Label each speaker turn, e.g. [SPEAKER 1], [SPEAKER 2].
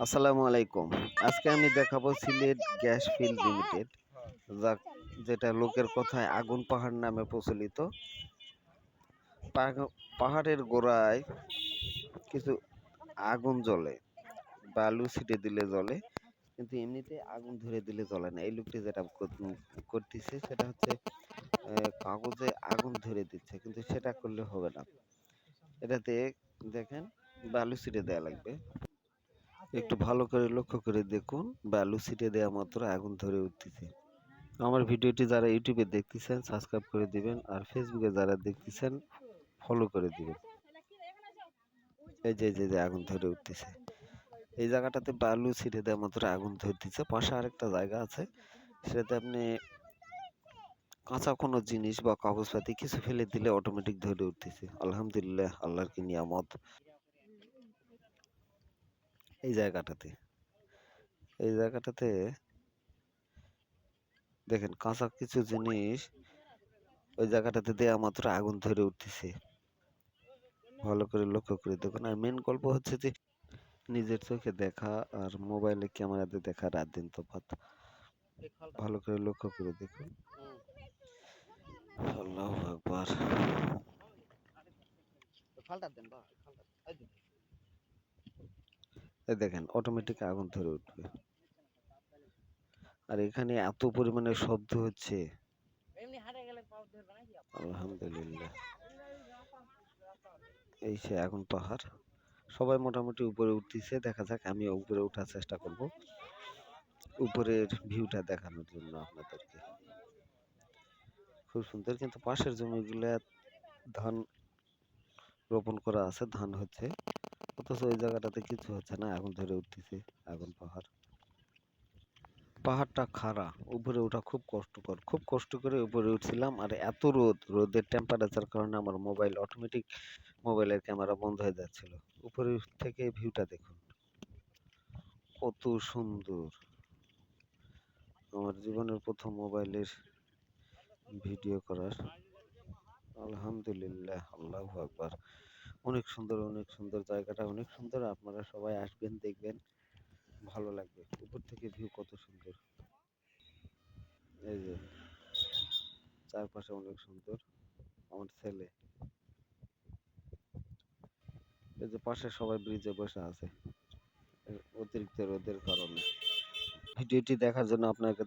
[SPEAKER 1] আসসালামু আলাইকুম। আজকে আমি দেখাবো সিলেট গ্যাস ফিল্ড লিমিটেড, যা যেটা লোকের কথায় আগুন পাহাড় নামে প্রচলিত। পাহা- পাহাড়ের গোড়ায় কিছু আগুন জ্বলে, বালু ছিটে দিলে জ্বলে, কিন্তু এমনিতে আগুন ধরে দিলে জ্বলে না। এই লোকটি যেটা করতেছে সেটা হচ্ছে কাগজে আগুন ধরে দিচ্ছে, কিন্তু সেটা করলে হবে না। এটাতে দেখেন বালু ছিটে দেওয়া লাগবে। একটু ভালো করে লক্ষ্য করে দেখুন বালু ছিটে দেওয়া মাত্র আগুন ধরে উঠতেছে। আমার ভিডিওটি যারা ইউটিউবে দেখতেছেন সাবস্ক্রাইব করে দিবেন আর ফেসবুকে যারা দেখতেছেন ফলো করে দিবেন। এই যে যে যে আগুন ধরে উঠতেছে। এই জায়গাটাতে বালু ছিটে দেওয়া মাত্র আগুন ধরতেছে। পাশে আরেকটা জায়গা আছে। সেটাতে আপনি কাঁচা কোনো জিনিস বা কাগজপাতি কিছু ফেলে দিলে অটোমেটিক ধরে উঠতেছে। আলহামদুলিল্লাহ আল্লাহর কি নিয়ামত। এই জায়গাটাতে। এই জায়গাটাতে দেখেন কাঁচা কিছু জিনিস ওই জায়গাটাতে দেয়া মাত্র আগুন ধরে উঠতেছে। ভালো করে লক্ষ্য করে দেখুন। আর মেন গল্প হচ্ছে যে নিজের চোখে দেখা আর মোবাইলে ক্যামেরাতে দেখা রাত দিন তফাৎ। ভালো করে লক্ষ্য করে দেখুন। আল্লাহ আকবার। এই দেখেন অটোমেটিক আগুন ধরে উঠবে। আর এখানে এত পরিমাণে শব্দ হচ্ছে। আলহামদুলিল্লাহ। এই সে আগুন পাহাড়। সবাই মোটামুটি উপরে উঠতেছে দেখা যাক আমি উপরে ওঠার চেষ্টা করব। উপরের ভিউটা দেখানোর জন্য আপনাদেরকে। খুব সুন্দর কিন্তু পাশের জমিগুলা ধান রোপণ করা আছে ধান হচ্ছে। অথচ ওই জায়গাটাতে কিছু হচ্ছে না, আগুন ধরে উঠতেছে, আগুন, পাহাড়। পাহাড়টা খাড়া, উপরে ওঠা খুব কষ্টকর, খুব কষ্ট করে উপরে উঠছিলাম আর এত রোদ, রোদের টেম্পারেচার কারণে আমার মোবাইল অটোমেটিক মোবাইলের ক্যামেরা বন্ধ হয়ে যাচ্ছিল। উপরে থেকে ভিউটা দেখুন, কত সুন্দর। আমার জীবনের প্রথম মোবাইলের ভিডিও করার। আলহামদুলিল্লাহ, আল্লাহু আকবার। অনেক সুন্দর অনেক সুন্দর জায়গাটা, অনেক সুন্দর। আপনারা সবাই আসবেন, দেখবেন। ভালো লাগবে। উপর থেকে ভিউ কত সুন্দর। এই যে, চারপাশে অনেক সুন্দর। আমার ছেলে। এই যে পাশে সবাই ব্রিজে বসে আছে। অতিরিক্ত রোদের কারণে। ভিডিওটি দেখার জন্য আপনাকে